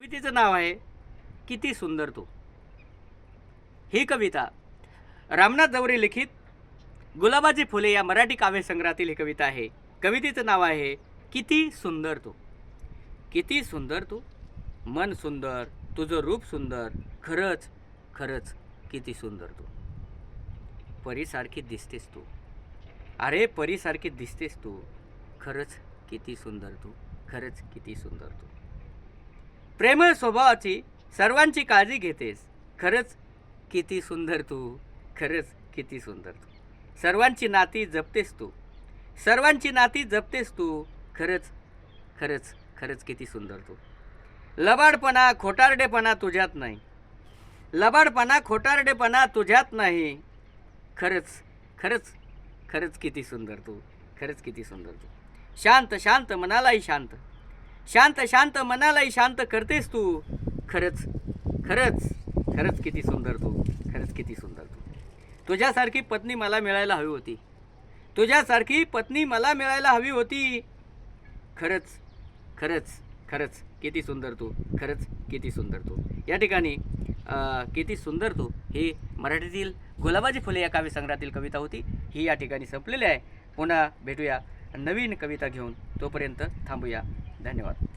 कवितेचं नाव आहे किती सुंदर तू. ही कविता रामनाथ जवरे लिखित गुलाबाची फुले या मराठी काव्यसंग्रहातील ही कविता आहे. कवितेचं नाव आहे किती सुंदर तू. किती सुंदर तू. मन सुंदर तुझं रूप सुंदर खरंच खरंच किती सुंदर तू. परीसारखी दिसतेस तू. अरे परीसारखी दिसतेस तू. खरंच किती सुंदर तू. खरंच किती सुंदर तू. प्रेमळ स्वभावाची सर्वांची काळजी घेतेस. खरंच किती सुंदर तू. खरंच किती सुंदर तू. सर्वांची नाती जपतेस तू. सर्वांची नाती जपतेस तू. खरंच खरंच खरंच किती सुंदर तू. लबाडपणा खोटारडेपणा तुझ्यात नाही. लबाडपणा खोटारडेपणा तुझ्यात नाही. खरंच खरंच खरंच किती सुंदर तू. खरंच किती सुंदर तू. शांत शांत मनालाही शांत. शांत शांत मनालाही शांत करतेस तू. खरंच खरंच खरंच किती सुंदर तू. खरंच किती सुंदर तू. तुझ्यासारखी पत्नी मला मिळायला हवी होती. तुझ्यासारखी पत्नी मला मिळायला हवी होती. खरंच खरंच खरंच किती सुंदर तू. खरंच किती सुंदर तू. या ठिकाणी किती सुंदर तू. ही मराठीतील गुलाबाची फुले या काव्यसंग्रहातील कविता होती. ही या ठिकाणी संपलेली आहे. पुन्हा भेटूया नवीन कविता घेऊन. तोपर्यंत थांबूया. धन्यवाद.